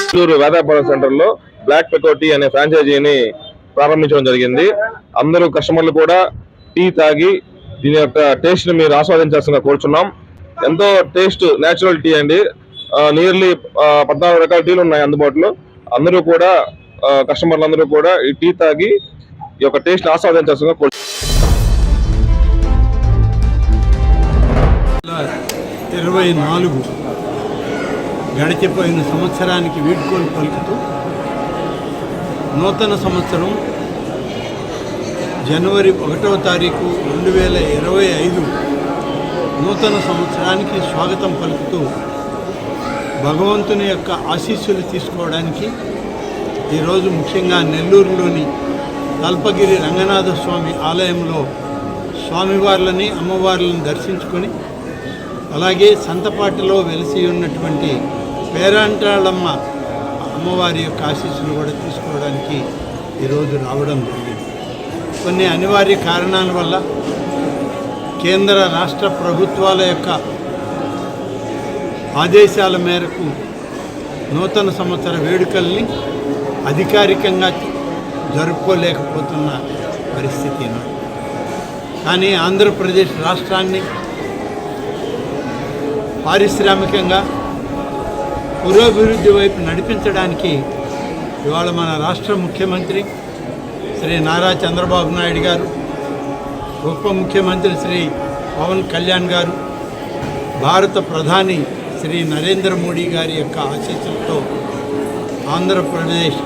చిత్తూరు వేదాపురం సెంటర్లో బ్లాక్ పెకోటీ అనే ఫ్రాంచైజీని ప్రారంభించడం జరిగింది. అందరూ కస్టమర్లు కూడా టీ తాగి దీని యొక్క టేస్ట్ని మీరు ఆస్వాదించాల్సిన కోరుచున్నాం. ఎంతో టేస్ట్ నేచురల్ టీ అండి. నియర్లీ పద్నాలుగు రకాల టీలు ఉన్నాయి అందుబాటులో. అందరూ కూడా కస్టమర్లు అందరూ కూడా ఈ టీ తాగి ఈ యొక్క టేస్ట్ ఆస్వాదించాల్సిన కోరు ఇరవై నాలుగు గడిచిపోయిన సంవత్సరానికి వీడ్కోలు పలుకుతూ నూతన సంవత్సరం జనవరి ఒకటవ తారీఖు రెండు వేల ఇరవై ఐదు నూతన సంవత్సరానికి స్వాగతం పలుకుతూ భగవంతుని యొక్క ఆశీస్సులు తీసుకోవడానికి ఈరోజు ముఖ్యంగా నెల్లూరులోని కల్పగిరి రంగనాథ స్వామి ఆలయంలో స్వామివార్లని అమ్మవార్లను దర్శించుకొని అలాగే సంతపాటిలో వెలిసి ఉన్నటువంటి పేరంటాళ్ళమ్మ అమ్మవారి యొక్క ఆశీస్సులు కూడా తీసుకోవడానికి ఈరోజు రావడం జరిగింది. కొన్ని అనివార్య కారణాల వల్ల కేంద్ర రాష్ట్ర ప్రభుత్వాల యొక్క ఆదేశాల మేరకు నూతన సంవత్సర వేడుకల్ని అధికారికంగా జరుపుకోలేకపోతున్న పరిస్థితి కానీ ఆంధ్రప్రదేశ్ రాష్ట్రాన్ని పారిశ్రామికంగా పురోభివృద్ధి వైపు నడిపించడానికి ఇవాళ మన రాష్ట్ర ముఖ్యమంత్రి శ్రీ నారా చంద్రబాబు నాయుడు గారు ఉప ముఖ్యమంత్రి శ్రీ పవన్ కళ్యాణ్ గారు భారత ప్రధాని శ్రీ నరేంద్ర మోడీ గారి యొక్క ఆశీస్సులతో ఆంధ్రప్రదేశ్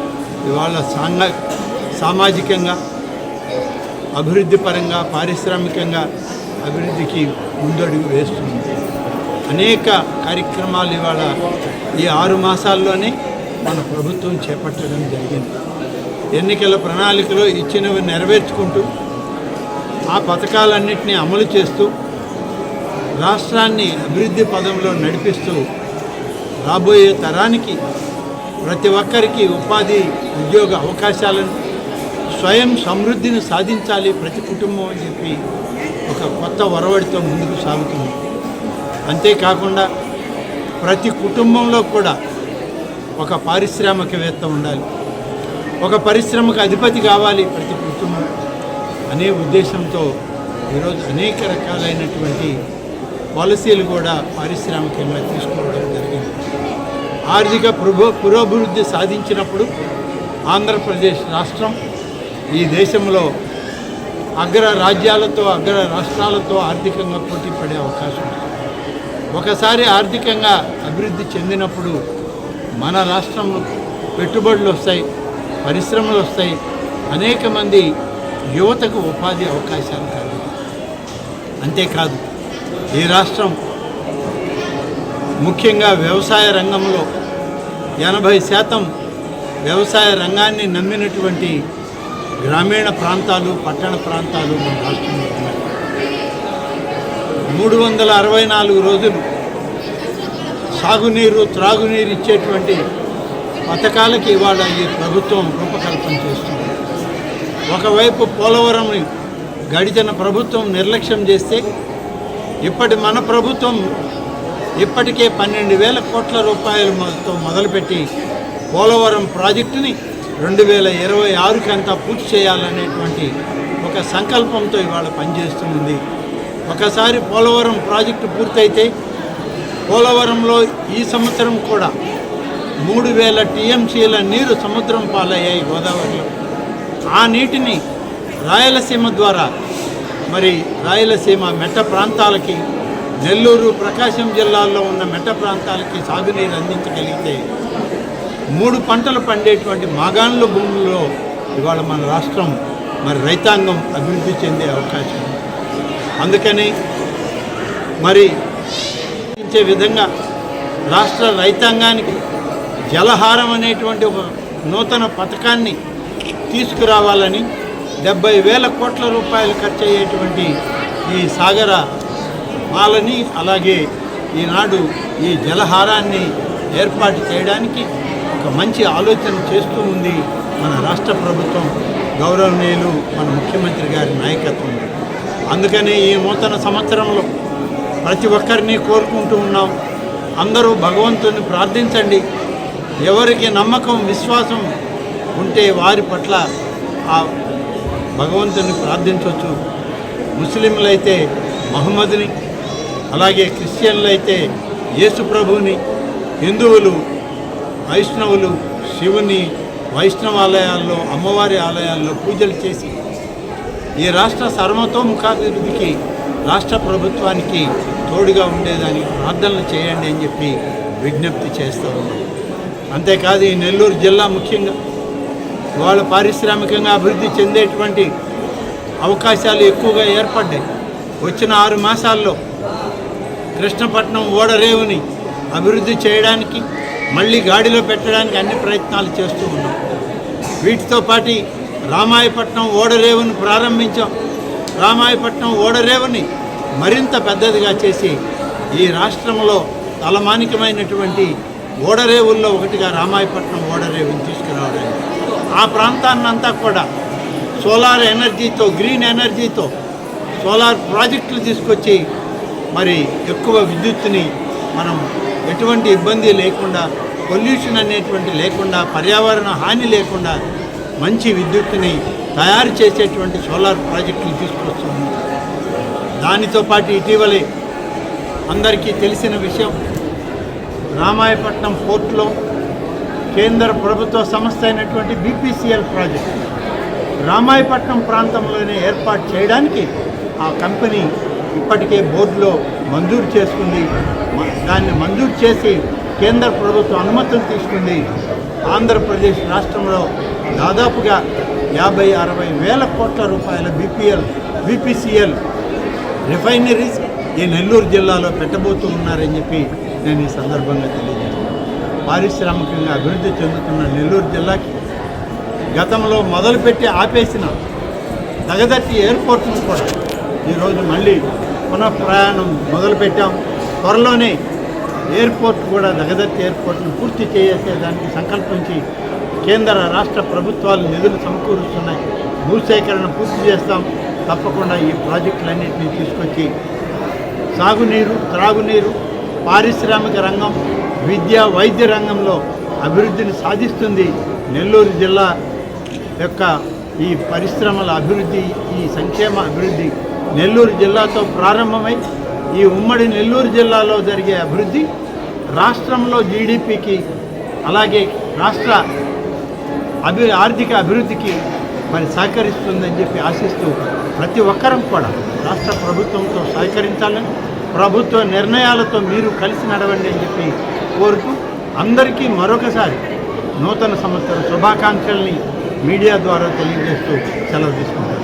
ఇవాళ సాంఘ సామాజికంగా అభివృద్ధి పరంగా పారిశ్రామికంగా అభివృద్ధికి ముందడుగు వేస్తుంది. అనేక కార్యక్రమాలు ఇవాళ ఈ ఆరు మాసాల్లోనే మన ప్రభుత్వం చేపట్టడం జరిగింది. ఎన్నికల ప్రణాళికలో ఇచ్చినవి నెరవేర్చుకుంటూ ఆ పథకాలన్నింటినీ అమలు చేస్తూ రాష్ట్రాన్ని అభివృద్ధి పదంలో నడిపిస్తూ రాబోయే తరానికి ప్రతి ఒక్కరికి ఉపాధి ఉద్యోగ అవకాశాలను స్వయం సమృద్ధిని సాధించాలి ప్రతి కుటుంబం అని చెప్పి ఒక కొత్త ఒరవడితో ముందుకు సాగుతుంది. అంతేకాకుండా ప్రతి కుటుంబంలో కూడా ఒక పారిశ్రామికవేత్త ఉండాలి. ఒక పరిశ్రమకు అధిపతి కావాలి ప్రతి కుటుంబం అనే ఉద్దేశంతో ఈరోజు అనేక రకాలైనటువంటి పాలసీలు కూడా పారిశ్రామికంగా తీసుకోవడం జరిగింది. ఆర్థిక పురో పురోభివృద్ధి సాధించినప్పుడు ఆంధ్రప్రదేశ్ రాష్ట్రం ఈ దేశంలో అగ్ర రాజ్యాలతో అగ్ర రాష్ట్రాలతో ఆర్థికంగా పోటీ పడే అవకాశం ఉంది. ఒకసారి ఆర్థికంగా అభివృద్ధి చెందినప్పుడు మన రాష్ట్రంలో పెట్టుబడులు వస్తాయి పరిశ్రమలు వస్తాయి. అనేక మంది యువతకు ఉపాధి అవకాశాలు కాదు అంతేకాదు ఈ రాష్ట్రం ముఖ్యంగా వ్యవసాయ రంగంలో ఎనభై శాతం వ్యవసాయ రంగాన్ని నమ్మినటువంటి గ్రామీణ ప్రాంతాలు పట్టణ ప్రాంతాలు మన రాష్ట్రంలో ఉన్నాయి. మూడు వందల అరవై నాలుగు రోజులు సాగునీరు త్రాగునీరు ఇచ్చేటువంటి పథకాలకి ఇవాళ ఈ ప్రభుత్వం రూపకల్పన చేస్తుంది. ఒకవైపు పోలవరంని గడిచిన ప్రభుత్వం నిర్లక్ష్యం చేస్తే ఇప్పటి మన ప్రభుత్వం ఇప్పటికే పన్నెండు వేల కోట్ల రూపాయలతో మొదలుపెట్టి పోలవరం ప్రాజెక్టుని రెండు వేల ఇరవై ఆరుకంతా పూర్తి చేయాలనేటువంటి ఒక సంకల్పంతో ఇవాళ పనిచేస్తుంది ఒకసారి పోలవరం ప్రాజెక్టు పూర్తయితే పోలవరంలో ఈ సంవత్సరం కూడా మూడు వేల టీఎంసీల నీరు సముద్రం పాలయ్యాయి గోదావరిలో. ఆ నీటిని రాయలసీమ ద్వారా మరి రాయలసీమ మెట్ట ప్రాంతాలకి నెల్లూరు ప్రకాశం జిల్లాల్లో ఉన్న మెట్ట ప్రాంతాలకి సాగునీరు అందించగలిగితే మూడు పంటలు పండేటువంటి మాగాణుల భూముల్లో ఇవాళ మన రాష్ట్రం మరి రైతాంగం అభివృద్ధి చెందే అవకాశం. అందుకని మరి ఇచ్చే విధంగా రాష్ట్ర రైతాంగానికి జలహారం అనేటువంటి ఒక నూతన పథకాన్ని తీసుకురావాలని డెబ్బై వేల కోట్ల రూపాయలు ఖర్చు అయ్యేటువంటి ఈ సాగర మాలని అలాగే ఈనాడు ఈ జలహారాన్ని ఏర్పాటు చేయడానికి ఒక మంచి ఆలోచన చేస్తూ ఉంది మన రాష్ట్ర ప్రభుత్వం గౌరవనీయులు మన ముఖ్యమంత్రి గారి నాయకత్వం అందుకని ఈ నూతన సంవత్సరంలో ప్రతి ఒక్కరిని కోరుకుంటూ ఉన్నాం. అందరూ భగవంతుని ప్రార్థించండి. ఎవరికి నమ్మకం విశ్వాసం ఉంటే వారి పట్ల ఆ భగవంతుని ప్రార్థించవచ్చు. ముస్లింలైతే మహమ్మద్ని అలాగే క్రిస్టియన్లు అయితే యేసు ప్రభువుని హిందువులు వైష్ణవులు శివుని వైష్ణవాలయాల్లో అమ్మవారి ఆలయాల్లో పూజలు చేసి ఈ రాష్ట్ర సర్వతోముఖాభివృద్ధికి రాష్ట్ర ప్రభుత్వానికి తోడుగా ఉండేదానికి ప్రార్థనలు చేయండి అని చెప్పి విజ్ఞప్తి చేస్తూ ఉన్నాం. అంతేకాదు ఈ నెల్లూరు జిల్లా ముఖ్యంగా ఇవాళ పారిశ్రామికంగా అభివృద్ధి చెందేటువంటి అవకాశాలు ఎక్కువగా ఏర్పడ్డాయి. వచ్చిన ఆరు మాసాల్లో కృష్ణపట్నం ఓడరేవుని అభివృద్ధి చేయడానికి మళ్ళీ గాడిలో పెట్టడానికి అన్ని ప్రయత్నాలు చేస్తూ ఉన్నాం. వీటితో పాటు రామాయపట్నం ఓడరేవుని ప్రారంభించాం. రామాయపట్నం ఓడరేవుని మరింత పెద్దదిగా చేసి ఈ రాష్ట్రంలో తలమానికమైనటువంటి ఓడరేవుల్లో ఒకటిగా రామాయపట్నం ఓడరేవుని తీసుకురావడానికి ఆ ప్రాంతాన్నంతా కూడా సోలార్ ఎనర్జీతో గ్రీన్ ఎనర్జీతో సోలార్ ప్రాజెక్టులు తీసుకొచ్చి మరి ఎక్కువ విద్యుత్తుని మనం ఎటువంటి ఇబ్బంది లేకుండా పొల్యూషన్ అనేటువంటి లేకుండా పర్యావరణ హాని లేకుండా మంచి విద్యుత్తుని తయారు చేసేటువంటి సోలార్ ప్రాజెక్టులు తీసుకొస్తుంది దానితో పాటు ఇటీవలే అందరికీ తెలిసిన విషయం రామాయపట్నం పోర్టులో కేంద్ర ప్రభుత్వ సంస్థ అయినటువంటి బీపీసీఎల్ ప్రాజెక్ట్ రామాయపట్నం ప్రాంతంలోనే ఏర్పాటు చేయడానికి ఆ కంపెనీ ఇప్పటికే బోర్డులో మంజూరు చేసుకుంది. దాన్ని మంజూరు చేసి కేంద్ర ప్రభుత్వం అనుమతులు తీసుకుంది. ఆంధ్రప్రదేశ్ రాష్ట్రంలో దాదాపుగా యాభై అరవై వేల కోట్ల రూపాయల బీపీఎల్ బీపీసీఎల్ రిఫైనరీస్ ఈ నెల్లూరు జిల్లాలో పెట్టబోతూ ఉన్నారని చెప్పి నేను ఈ సందర్భంగా తెలియజేస్తాను పారిశ్రామికంగా అభివృద్ధి చెందుతున్న నెల్లూరు జిల్లాకి గతంలో మొదలుపెట్టి ఆపేసిన దగదట్టి ఎయిర్పోర్ట్ను కూడా ఈరోజు మళ్ళీ పునః ప్రయాణం మొదలుపెట్టాం. త్వరలోనే ఎయిర్పోర్ట్ కూడా దగదట్టి ఎయిర్పోర్ట్ను పూర్తి చేసేదానికి సంకల్పించి కేంద్ర రాష్ట్ర ప్రభుత్వాలు నిధులు సమకూరుస్తున్నాయి. భూసేకరణ పూర్తి చేస్తాం. తప్పకుండా ఈ ప్రాజెక్టులన్నింటినీ తీసుకొచ్చి సాగునీరు త్రాగునీరు పారిశ్రామిక రంగం విద్య వైద్య రంగంలో అభివృద్ధిని సాధిస్తుంది నెల్లూరు జిల్లా యొక్క ఈ పరిశ్రమల అభివృద్ధి ఈ సంక్షేమ అభివృద్ధి నెల్లూరు జిల్లాతో ప్రారంభమై ఈ ఉమ్మడి నెల్లూరు జిల్లాలో జరిగే అభివృద్ధి రాష్ట్రంలో జీడిపికి అలాగే రాష్ట్ర అభి ఆర్థిక అభివృద్ధికి మరి సహకరిస్తుందని చెప్పి ఆశిస్తూ ప్రతి ఒక్కరం కూడా రాష్ట్ర ప్రభుత్వంతో సహకరించాలని ప్రభుత్వ నిర్ణయాలతో మీరు కలిసి నడవండి అని చెప్పి కోరుతూ అందరికీ మరొకసారి నూతన సంవత్సర శుభాకాంక్షల్ని మీడియా ద్వారా తెలియజేస్తూ సెలవు తీసుకుంటారు